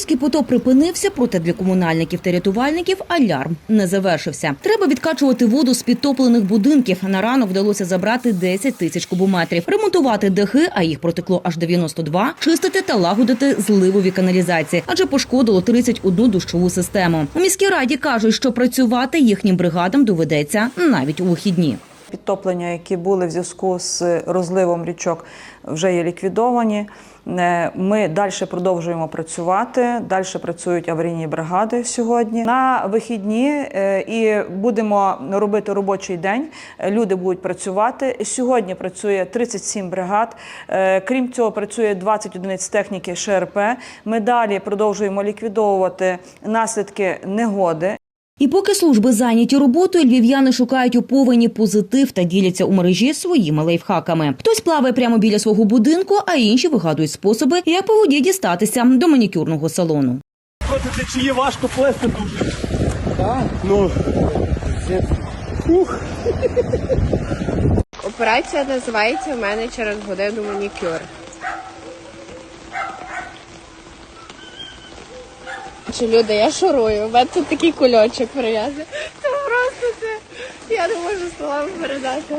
Київський потоп припинився, проте для комунальників та рятувальників алярм не завершився. Треба відкачувати воду з підтоплених будинків. На ранок вдалося забрати 10 тисяч кубометрів, ремонтувати дахи, а їх протекло аж 92, чистити та лагодити зливові каналізації, адже пошкодило 31 дощову систему. У міській раді кажуть, що працювати їхнім бригадам доведеться навіть у вихідні. Підтоплення, які були в зв'язку з розливом річок, вже є ліквідовані. Е, Ми далі продовжуємо працювати. Далі працюють аварійні бригади сьогодні. На вихідні е, і будемо робити робочий день. Люди будуть працювати. Сьогодні працює 37 бригад. Е, Крім цього, працює 20 одиниць техніки ШРП. Ми далі продовжуємо ліквідовувати наслідки негоди. І поки служби зайняті роботою, львів'яни шукають у повені позитив та діляться у мережі своїми лайфхаками. Хтось плаває прямо біля свого будинку, а інші вигадують способи, як по воді дістатися до манікюрного салону. Проти течії важко плести дуже. Так? Ну. Ух. Операція називається в мене через годину манікюр. Чи люди, я шурую, у мене тут такий кульочок прив'язаний. Це просто це. Я не можу словами передати.